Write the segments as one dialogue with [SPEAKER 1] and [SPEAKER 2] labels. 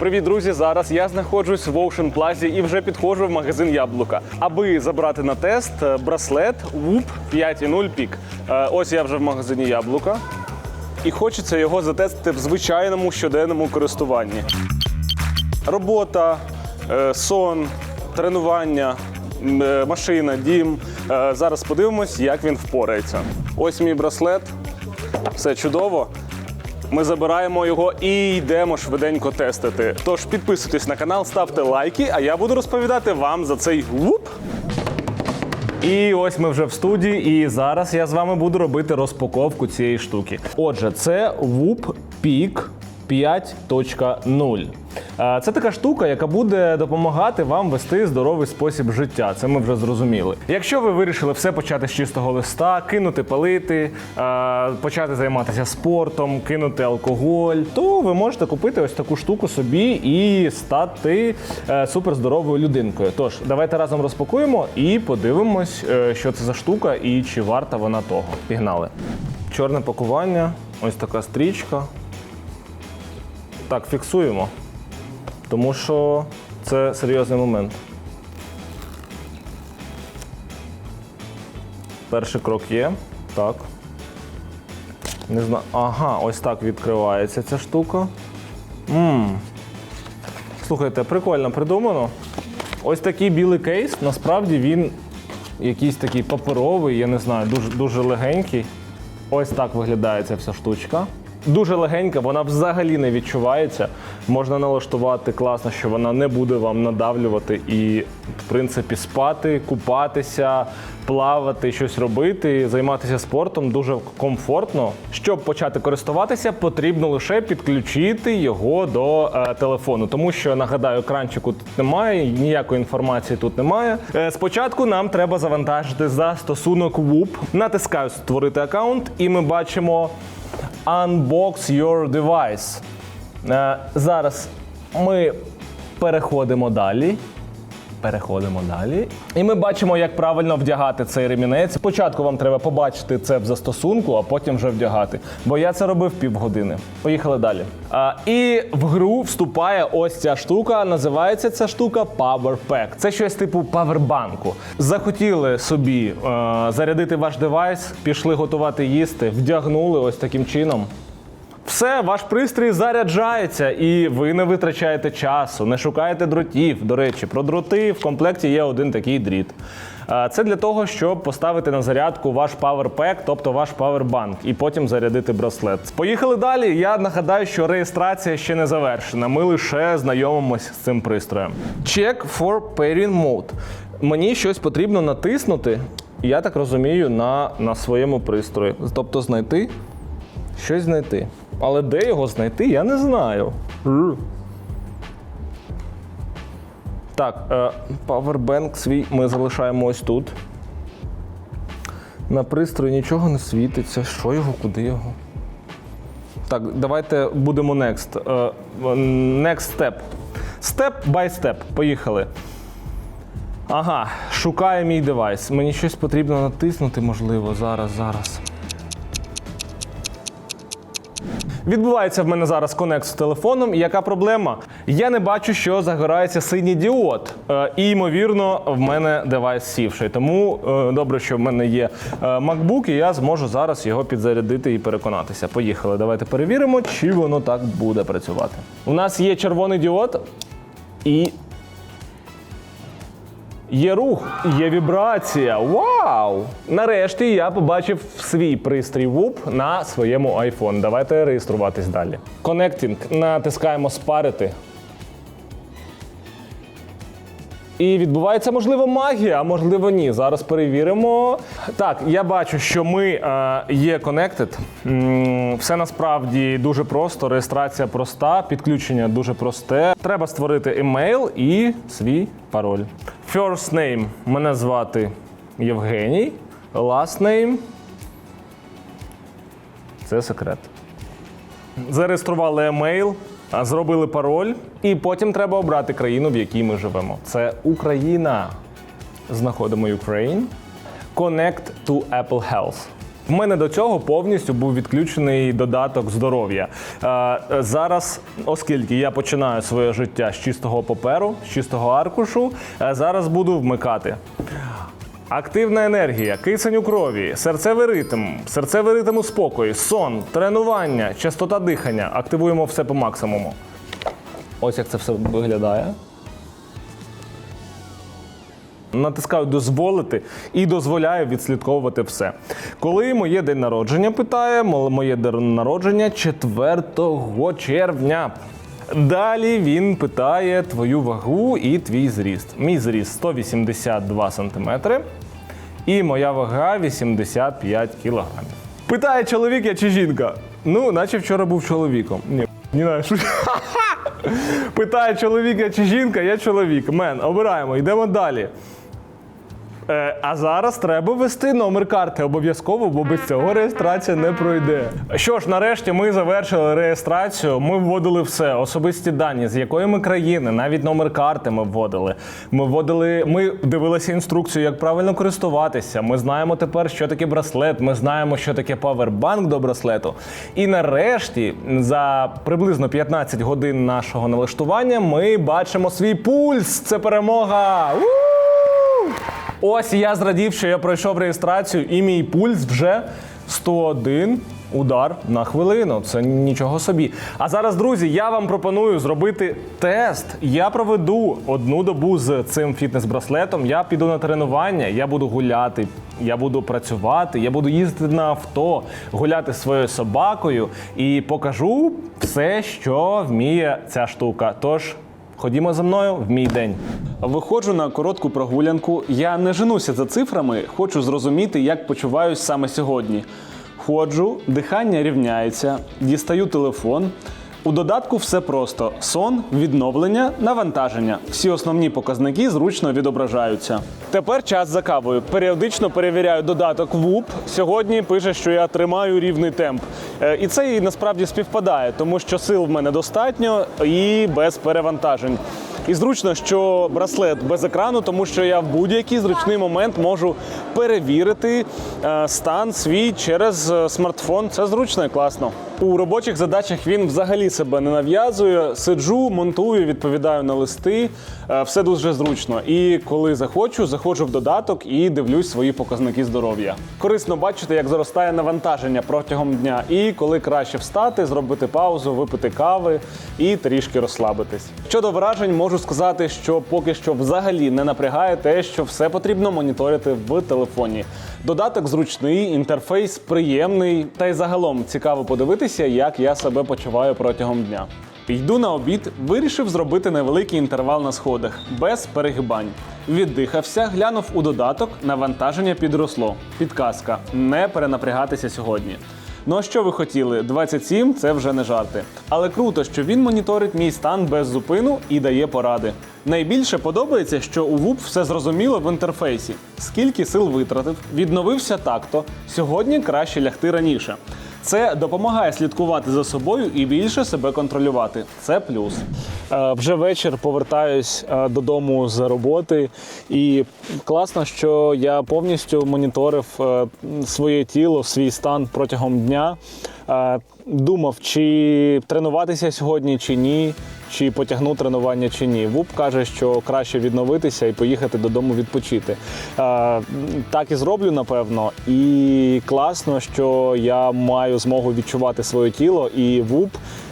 [SPEAKER 1] Привіт, друзі! Зараз я знаходжусь в Ocean Plaza і вже підходжу в магазин Яблука, аби забрати на тест е, браслет WUP 5.0 Peak. Е, Ось я вже в магазині Яблука. І хочеться його затестити в звичайному щоденному користуванні. Робота, е, сон, тренування, машина, дім. Зараз подивимось, як він впорається. Ось мій браслет. Все чудово. Ми забираємо його і йдемо швиденько тестити. Тож підписуйтесь на канал, ставте лайки, а я буду розповідати вам за цей вуп. І ось ми вже в студії, і зараз я з вами буду робити розпаковку цієї штуки. Отже, це Whoop Peak 5.0. Е, Це така штука, яка буде допомагати вам вести здоровий спосіб життя. Це ми вже зрозуміли. Якщо ви вирішили все почати з чистого листа, кинути палити, е, почати займатися спортом, кинути алкоголь, то ви можете купити ось таку штуку собі і стати е, суперздоровою людинкою. Тож, давайте разом розпакуємо і подивимось, що це за штука і чи варта вона того. Пігнали. Чорне пакування, ось така стрічка. Так, фіксуємо. Тому що це серйозний момент. Перший крок є. Так. Не знаю. Ага, ось так відкривається ця штука. Мм. Слухайте, прикольно придумано. Ось такий білий кейс. Насправді він якийсь такий паперовий, я не знаю, дуже, дуже легенький. Ось так виглядає ця вся штучка. Дуже легенька, вона взагалі не відчувається. Можна налаштувати класно, що вона не буде вам надавлювати і, в принципі, спати, купатися, плавати, щось робити, займатися спортом дуже комфортно. Щоб почати користуватися, потрібно лише підключити його до е, телефону, тому що нагадаю, екранчику тут немає, ніякої інформації тут немає. Е, спочатку нам треба завантажити застосунок WUP. Натискаю створити аккаунт, і ми бачимо Unbox Your Device. Е, зараз ми переходимо далі. Переходимо далі. І ми бачимо, як правильно вдягати цей ремінець. Спочатку вам треба побачити це в застосунку, а потім вже вдягати. Бо я це робив півгодини. Поїхали далі. А, і в гру вступає ось ця штука. Називається ця штука Power Pack. Це щось типу павербанку. Захотіли собі е, зарядити ваш девайс, пішли готувати їсти, вдягнули ось таким чином. Все, ваш пристрій заряджається, і ви не витрачаєте часу, не шукаєте дротів. До речі, про дроти в комплекті є один такий дріт. Це для того, щоб поставити на зарядку ваш PowerPack, тобто ваш павербанк, і потім зарядити браслет. Поїхали далі. Я нагадаю, що реєстрація ще не завершена. Ми лише знайомимось з цим пристроєм. Check for pairing mode. Мені щось потрібно натиснути, я так розумію, на, на своєму пристрої. Тобто знайти щось знайти. Але де його знайти, я не знаю. Так, е, павербенк свій ми залишаємо ось тут. На пристрої нічого не світиться. Що його, куди його? Так, давайте будемо next. Е, next step. Step by step. Поїхали. Ага, шукає мій девайс. Мені щось потрібно натиснути, можливо, зараз, зараз. Відбувається в мене зараз конект з телефоном. Яка проблема? Я не бачу, що загорається синій діод. Е, і, ймовірно, в мене девайс сівший. Тому е, добре, що в мене є е, MacBook, і я зможу зараз його підзарядити і переконатися. Поїхали. Давайте перевіримо, чи воно так буде працювати. У нас є червоний діод і. Є рух, є вібрація. Вау! Нарешті я побачив свій пристрій WUP на своєму iPhone. Давайте реєструватись далі. Connecting. Натискаємо спарити. І відбувається, можливо, магія, а можливо, ні. Зараз перевіримо. Так, я бачу, що ми е, є connected. Все насправді дуже просто. Реєстрація проста, підключення дуже просте. Треба створити емейл і свій пароль. First name. Мене звати Євгеній. Last name. Це секрет. Зареєстрували емейл, зробили пароль, і потім треба обрати країну, в якій ми живемо. Це Україна. Знаходимо Ukraine. Connect to Apple Health. В мене до цього повністю був відключений додаток здоров'я. Е, зараз, оскільки я починаю своє життя з чистого паперу, з чистого аркушу, е, зараз буду вмикати. Активна енергія, кисень у крові, серцевий ритм, серцевий ритм у спокої, сон, тренування, частота дихання. Активуємо все по максимуму. Ось як це все виглядає. Натискаю дозволити і дозволяю відслідковувати все. Коли моє день народження питає, моє день народження 4 червня. Далі він питає твою вагу і твій зріст. Мій зріст 182 см і моя вага 85 кг. Питає чоловік я чи жінка? Ну, наче вчора був чоловіком. Ні, не знаю, що. Питає чоловік чи жінка, я чоловік. Мен, обираємо, йдемо далі. Е, а зараз треба ввести номер карти обов'язково, бо без цього реєстрація не пройде. Що ж, нарешті ми завершили реєстрацію. Ми вводили все, особисті дані, з якої ми країни, навіть номер карти ми вводили. Ми вводили, ми дивилися інструкцію, як правильно користуватися. Ми знаємо тепер, що таке браслет. Ми знаємо, що таке павербанк до браслету. І нарешті, за приблизно 15 годин нашого налаштування, ми бачимо свій пульс. Це перемога! У! Ось я зрадів, що я пройшов реєстрацію, і мій пульс вже 101 удар на хвилину. Це нічого собі. А зараз, друзі, я вам пропоную зробити тест. Я проведу одну добу з цим фітнес-браслетом. Я піду на тренування, я буду гуляти, я буду працювати, я буду їздити на авто, гуляти своєю собакою і покажу все, що вміє ця штука. Тож. Ходімо за мною в мій день.
[SPEAKER 2] Виходжу на коротку прогулянку. Я не женуся за цифрами, хочу зрозуміти, як почуваюсь саме сьогодні. Ходжу, дихання рівняється, дістаю телефон. У додатку все просто: сон, відновлення, навантаження. Всі основні показники зручно відображаються. Тепер час за кавою. Періодично перевіряю додаток ВУП. Сьогодні пише, що я тримаю рівний темп. Е, І це і насправді співпадає, тому що сил в мене достатньо і без перевантажень. І зручно, що браслет без екрану, тому що я в будь-який зручний момент можу перевірити е, стан свій через е, смартфон. Це зручно і класно. У робочих задачах він взагалі себе не нав'язує. Сиджу, монтую, відповідаю на листи. Е, Все дуже зручно. І коли захочу, заходжу в додаток і дивлюсь свої показники здоров'я. Корисно бачити, як зростає навантаження протягом дня, і коли краще встати, зробити паузу, випити кави і трішки розслабитись. Щодо вражень, можу сказати, що поки що взагалі не напрягає те, що все потрібно моніторити в телефоні. Додаток зручний, інтерфейс приємний, та й загалом цікаво подивитися, як я себе почуваю протягом дня. Йду на обід, вирішив зробити невеликий інтервал на сходах, без перегибань. Віддихався, глянув у додаток, навантаження підросло. Підказка: не перенапрягатися сьогодні. Ну а що ви хотіли? 27 – це вже не жарти. Але круто, що він моніторить мій стан без зупину і дає поради. Найбільше подобається, що у ВУП все зрозуміло в інтерфейсі. Скільки сил витратив, відновився так-то. Сьогодні краще лягти раніше. Це допомагає слідкувати за собою і більше себе контролювати. Це плюс. Е, Вже вечір повертаюсь е, додому з роботи, і класно, що я повністю моніторив е, своє тіло, свій стан протягом дня. Думав, чи тренуватися сьогодні, чи ні, чи потягну тренування, чи ні. ВУП каже, що краще відновитися і поїхати додому відпочити. Е, Так і зроблю, напевно. І класно, що я маю змогу відчувати своє тіло, і ВУП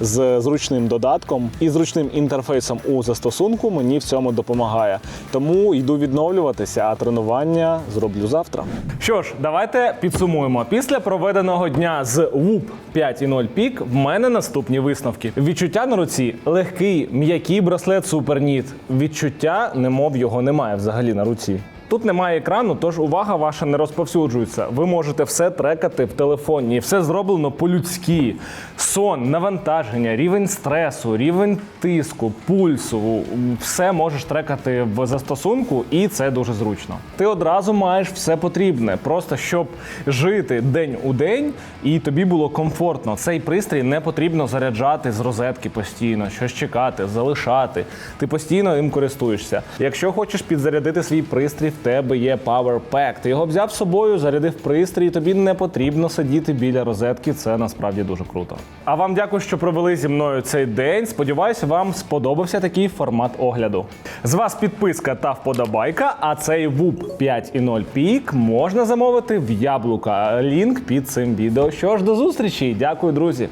[SPEAKER 2] з зручним додатком і зручним інтерфейсом у застосунку мені в цьому допомагає. Тому йду відновлюватися, а тренування зроблю завтра.
[SPEAKER 1] Що ж, давайте підсумуємо. Після проведеного дня з WUP 5.0 пік в мене наступні висновки. Відчуття на руці легкий, м'який браслет суперніт. Відчуття, немов його немає взагалі на руці. Тут немає екрану, тож увага ваша не розповсюджується. Ви можете все трекати в телефоні. Все зроблено по-людськи. Сон, навантаження, рівень стресу, рівень тиску, пульсу. Все можеш трекати в застосунку, і це дуже зручно. Ти одразу маєш все потрібне, просто щоб жити день у день, і тобі було комфортно. Цей пристрій не потрібно заряджати з розетки постійно, щось чекати, залишати. Ти постійно їм користуєшся. Якщо хочеш підзарядити свій пристрій тебе є Power Pack. Ти його взяв з собою, зарядив пристрій, тобі не потрібно сидіти біля розетки. Це насправді дуже круто. А вам дякую, що провели зі мною цей день. Сподіваюся, вам сподобався такий формат огляду. З вас підписка та вподобайка. А цей WUP 5.0 Peak можна замовити в яблука. Лінк під цим відео. Що ж, до зустрічі. Дякую, друзі.